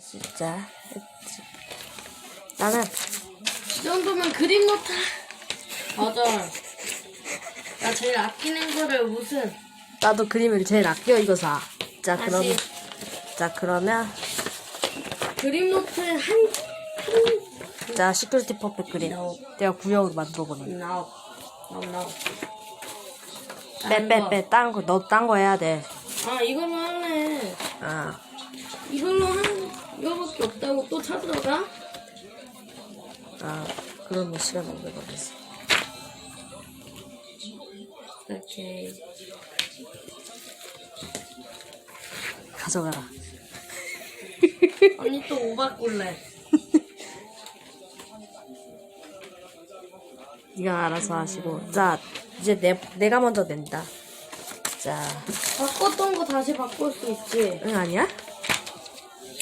진짜. 나는 이 정도면 그림 못하. 맞아. 나 제일 아끼는 거를 무슨 나도 그림을 제일 아껴 이거 사. 자 그럼 다시 자 그러면 그림 노트 한자 시큐리티 퍼펙트 그림. 내가 구형으로 만들어 보는. 한 나오 나오. 빼빼빼 딴거너 딴 거 해야 돼. 아 이걸로 할래. 아 이걸로 한 이거밖에 없다고 또 찾으러 가? 아, 그러면 시간 오래 걸렸어. 오케이. 가져가라. 언니 또 오바 꿀래. 네가 알아서 하시고. 자 이제 내 내가 먼저 낸다. 자, 바꿨던 거 다시 바꿀 수 있지. 응 아니야?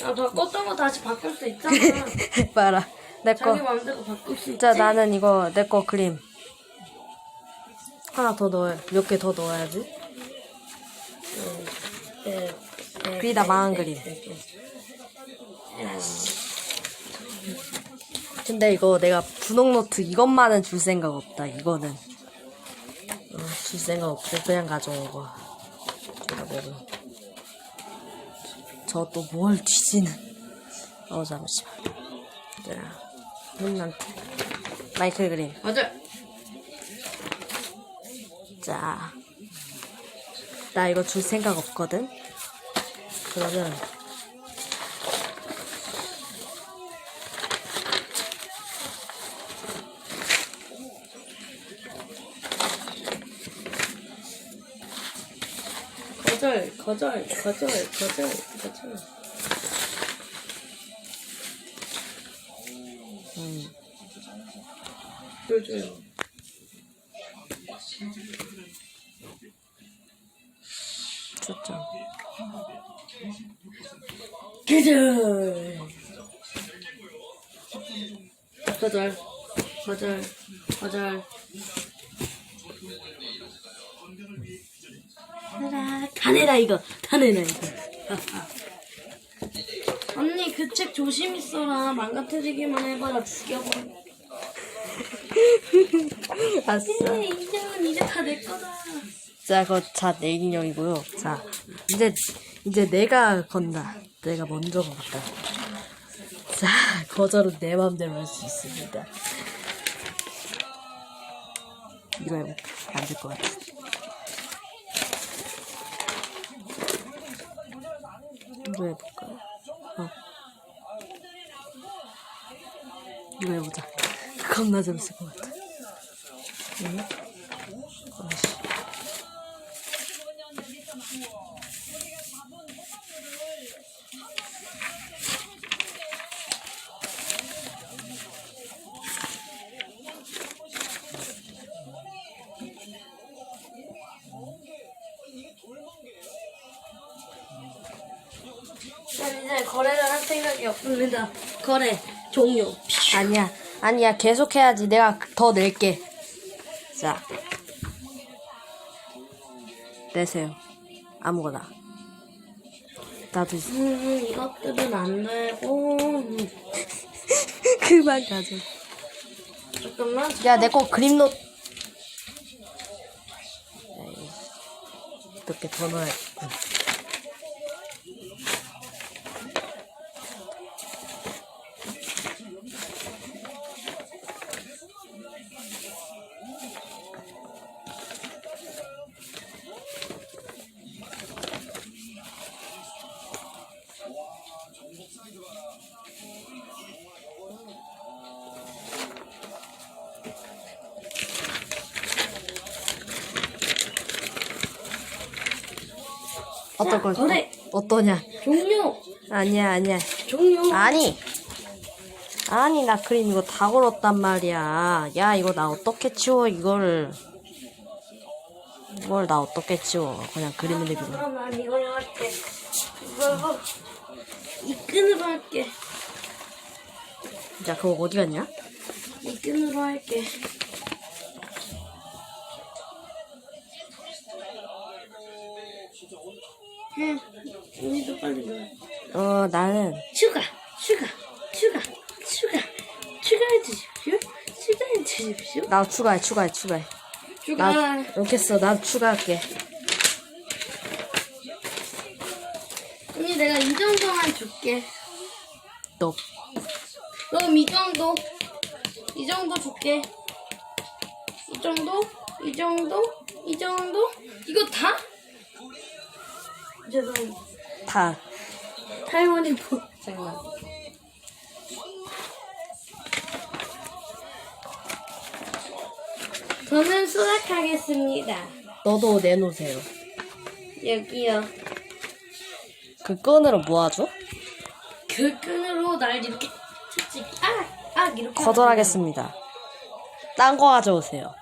아 바꿨던 거 다시 바꿀 수 있잖아. 봐라. 내 거. 자기 마음대로 바꿀 수 있지. 자 나는 이거 내 거 그림 하나 더 넣어 몇개 더 넣어야지 네, 네, 귀다 망한 그림 근데 이거 내가 분홍 노트 이것만은 줄 생각 없다 이거는 어, 줄 생각 없고 그냥 가져오고 제가 뭐를 저 또뭘 뒤지는 어 잠시만 자 눈난 마이클 그림 맞아. 자, 나 이거 줄 생각 없거든? 그러면, 거절, 거절, 거절, 거절, 거절. 음. 초점. 거절. 거절, 거절, 거절. 가내라, 가내라 이거, 가내라 이거. 언니 그 책 조심히 써라. 망가뜨리기만 해봐라 죽여버려. 아싸. 네, 인형은 이제 다 내 거다. 자, 그거 자, 내 인형이고요. 자, 이제, 이제 내가 건다. 내가 먼저 건다. 자, 거절은 내 맘대로 할 수 있습니다. 이거 해볼까? 안될 것 같아. 이거 해볼까? 어. 이거 해보자. 겁나 재밌을 것 같아. 응? 아이씨. 난 이제 거래를 할 생각이 없습니다. 거래 종료. 아니야, 아니야, 계속 해야지. 내가 더 낼게. 자. 내세요. 아무거나. 나도 있어. 음, 이것들은 안 되고. 음, 그만 가져. 잠깐만. 야, 내 거 그림 노. 몇개 더 넣어야 어떨 걸? 거래. 어떠냐? 종료. 아니야, 아니야. 종료. 아니! 아니, 나 그림 이거 다 걸었단 말이야. 야, 이거 나 어떻게 치워, 이거를. 이걸 나 어떻게 치워. 그냥 그림을 내비로. 그럼 난 이걸로 할게. 이걸로. 이 끈으로 할게. 자, 그거 어디 갔냐? 이 끈으로 할게. 해. 언니도 빨리 넣어. 어, 나는 추가, 추가, 추가, 추가, 추가해 주십시오. 추가해 주십시오. 나 추가해, 추가해, 추가해. 추가. 나 했어. 나 추가할게. 언니 내가 이 정도만 줄게. 너 그럼 이 정도, 이 정도 줄게. 이 정도, 이 정도, 이 정도. 이거 다? 다. 할머니 뭐? 장난. 저는 수락하겠습니다. 너도 내놓으세요. 여기요. 그 끈으로 모아줘? 그 끈으로 날 이렇게 채찍 아, 아 이렇게 거절하겠습니다. 딴 거 가져오세요.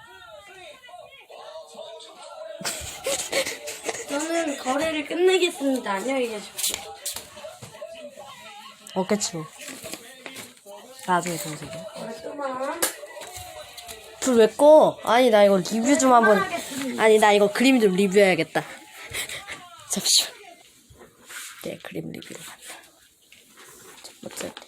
거래를 끝내겠습니다. 안녕히 계십시오. 없겠지 뭐. 나중에 정색이. 그만. 불왜 꺼? 아니 나 이거 리뷰 좀 한번. 아니 나 이거 그림 좀 리뷰해야겠다. 잠시만. 네 그림 리뷰로 간다. 첫 번째.